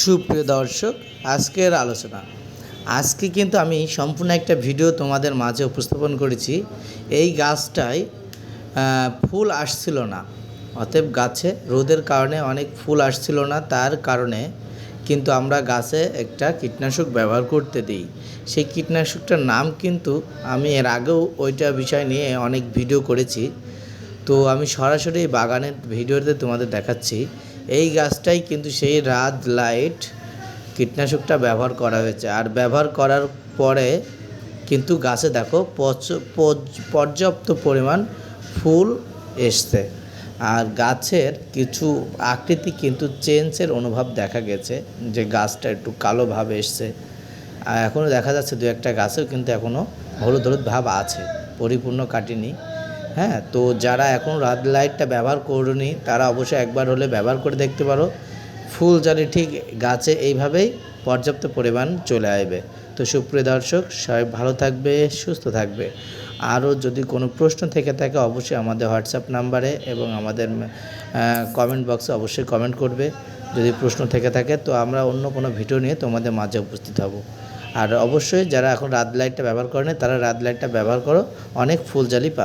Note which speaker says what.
Speaker 1: সুপ্রিয় দর্শক, আজকের আলোচনা। আজকে কিন্তু আমি সম্পূর্ণ একটা ভিডিও তোমাদের মাঝে উপস্থাপন করেছি। এই গাছটায় ফুল আসছিল না। অতএব গাছে রোদের কারণে অনেক ফুল আসছিল না, তার কারণে কিন্তু আমরা গাছে একটা কীটনাশক ব্যবহার করতে দিই। সেই কীটনাশকটার নাম কিন্তু আমি এর আগেও ওইটা বিষয় নিয়ে অনেক ভিডিও করেছি। তো আমি সরাসরি বাগানের ভিডিওতে তোমাদের দেখাচ্ছি। এই গাছটাই কিন্তু সেই রাত লাইট কীটনাশকটা ব্যবহার করা হয়েছে। আর ব্যবহার করার পরে কিন্তু গাছে দেখো পর্যাপ্ত পরিমাণ ফুল এসছে। আর গাছের কিছু আকৃতি কিন্তু চেঞ্জের অনুভব দেখা গেছে যে গাছটা একটু কালোভাবে এসছে। আর এখনও দেখা যাচ্ছে দু একটা গাছেও কিন্তু এখনও হলুদ হলুদ ভাব আছে, পরিপূর্ণ কাটেনি। হ্যাঁ তো যারা এখন রাত লাইটটা ব্যবহার করনি, তারা অবশ্যই একবার হলে ব্যবহার করে দেখতে পারো। ফুল জানি ঠিক গাছে এইভাবেই পর্যাপ্ত পরিমাণ চলে আসবে। তো সুপ্রিয় দর্শক, সবাই ভালো থাকবে, সুস্থ থাকবে। আরও যদি কোনো প্রশ্ন থেকে থাকে, অবশ্যই আমাদের হোয়াটসঅ্যাপ নাম্বারে এবং আমাদের কমেন্ট বক্সে অবশ্যই কমেন্ট করবে। যদি প্রশ্ন থেকে থাকে, তো আমরা অন্য কোনো ভিডিও নিয়ে তোমাদের মাঝে উপস্থিত হব। আর অবশ্যই যারা এখন রাত লাইটটা ব্যবহার করেনি, তারা রাত লাইটটা ব্যবহার করো। অনেক ফুলজালি পাবে।